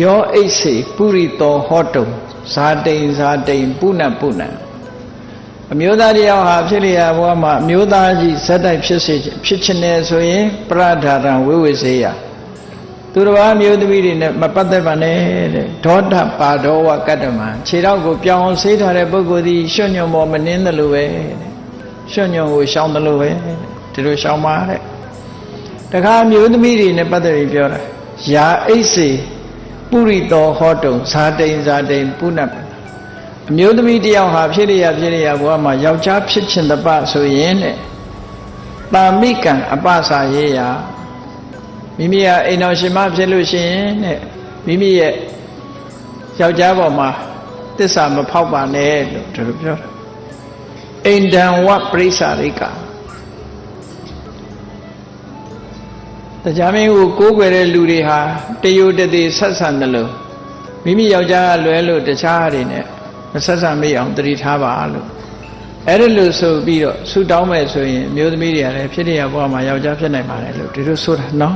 ယောအိတ်စေပုရိတောဟောတုံဇာတိန်ဇာတိန်ပုဏ္ဏပုဏ္ဏအမျိုးသားတယောက်ဟာဖြစ်လျာဘဝမှာအမျိုးသားကြီးဇက်တိုက်ဖြစ်စေဖြစ်ချင်တယ်ဆိုရင်ပရဒါရံဝိဝိစေယသူတော်ဘာမျိုးသမီးတွေနဲ့မပတ်သက်ပါနဲ့တဲ့ဒေါတပါတော်ဝကတ္တမခြေတော့ကိုပြောင်းအောင်ဆေးထားတဲ့ပုဂ္ဂိုလ်သည်ရွှွညွန်ပေါ်မနှင်းတယ်လို့ပဲတဲ့ရွှွညွန်ကိုရှောင်တယ်လို့ပဲဒီလိုရှောင်ပါတဲ့တခါမျိုးသမီးတွေနဲ့ပတ်သက်ပြီးပြောတာယာအိတ်စေ ပုရိတောဟောတုံဇာတိန်ဇာတိန်ပုဏ္ဏပအမျိုးသမီးတယောက်ဟာဖြစ်ရဖြစ်ရဘဝမှာယောက်ျားဖြစ်ချင်တဲ့ပဆိုရင်တဲ့တာမိကံအပစာရေးရာမိမိကအိမ်တော်ရှင်မဖြစ်လို့ရှိရင်တဲ့မိမိရဲ့ယောက်ျားပေါ်မှာတစ္ဆာမဖောက်ပါနဲ့လို့ဒီလိုပြောတာအိန္ဒံဝပရိစ္ဆာရိက တရားမင်းကိုကိုးကွယ်တဲ့လူတွေဟာတယုတသေးဆက်ဆံတယ်လို့မိမိယောက်ျားကလွဲလို့တခြားတွေနဲ့မဆက်ဆံမိအောင်တတိထားပါလို့အဲ့ဒါလို့ဆိုပြီးတော့ဆူတောင်းမဲ့ဆိုရင်အမျိုးသမီးတွေကလည်းဖြစ်နေရဘဝမှာယောက်ျားဖြစ်နိုင်ပါတယ်လို့ဒီလိုဆိုတာနော်